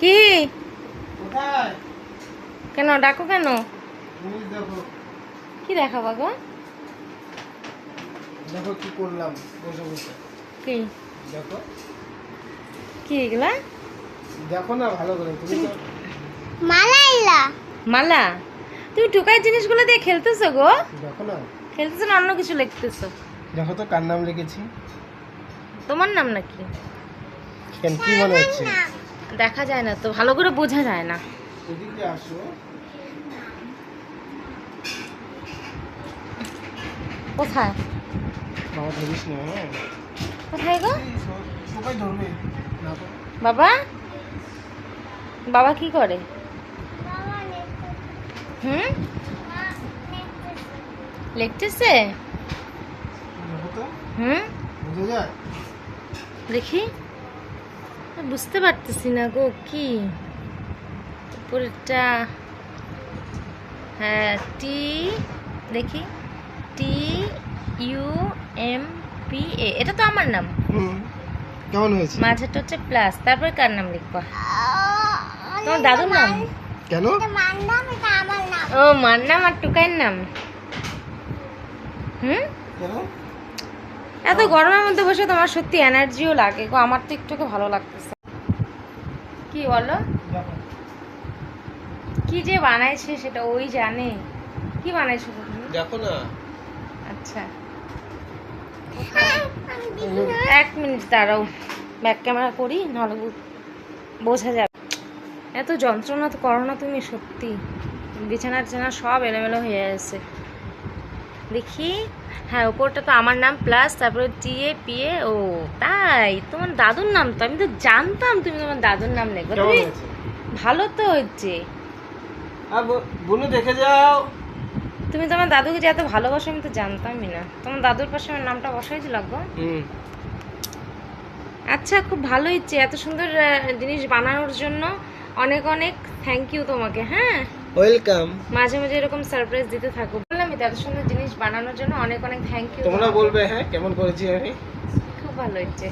কি? কেন ডাকো কেন? কি দেখাবা গো? দেখো কি করলাম বসে বসে। কি? দেখো। কি এগুলা? দেখো না ভালো করে তুমি মালাইলা। মালা? তুমি টুকাই জিনিসগুলো দিয়ে খেলতেছো গো? দেখো না। খেলতেছো না অন্য কিছু লিখতেছো? দেখো তো কার নাম লিখেছি? তোমার নাম নাকি? কেন কি মনে হচ্ছে? দেখা যায় না তো ভালো করে বোঝা যায় না। এদিকে আসো। কোথায়? বাবা ধরিস না হ্যাঁ। কোথায় গো? সবাই ধরবে। বাবা? বাবা কি করে? হুম? লিখতেছে হুম? দেখি। বুঝতে পারতেছি না গো কি? উপরেরটা হ্যাঁ টি দেখি T U M P A এটা তো আমার নাম। হুম কেমন হয়েছে? মাঝেরটা হচ্ছে প্লাস তারপরে কার নাম লিখবা? তোমার দাদুর নাম? কেন? মার নাম এটা আমার নাম। ও মার নাম আর টুকাইয়ের নাম। হুম? কেন? এত গরমের মধ্যে বসে তোমার সত্যি এনার্জিও লাগে। গো আমার তো একটু ভালো লাগতেছে। কি বলো? কি যে বানাইছে সেটা ওই জানে। কি বানাইছো তুমি? দেখো না। আচ্ছা। এক মিনিট দাঁড়াও। ব্যাক ক্যামেরা করি নাহলে বোঝা যাবে। এত যন্ত্রণা তো করো না তুমি সত্যি। বিছানা টিছানা সব এলোমেলো হয়ে আছে। দেখি। হ্যাঁ ওপরটা তো আমার নাম প্লাস তারপরে টি এ পি এ ও তাই? তোমার দাদুর নাম তো আমি তো জানতাম তুমি তোমার দাদুর নাম কেমন তুমি ভালো তো হচ্ছে। বুনু দেখে যাও। তুমি তোমার দাদুকে যে এত ভালোবাসো আমি তো জানতামই না। তোমার দাদুর পাশে আমার নামটা বসাইছিল গো হুম। আচ্ছা খুব ভালো হচ্ছে। এত সুন্দর জিনিস বানানোর জন্য অনেক অনেক থ্যাংক ইউ তোমাকে হ্যাঁ? ওয়েলকাম মাঝে মাঝে এরকম সারপ্রাইজ দিতে থাকো। তো এত সুন্দর জিনিস বানানোর জন্য অনেক অনেক থ্যাংক ইউ তোমরা বলবে হ্যাঁ কেমন করেছি আমি? খুব ভালো হচ্ছে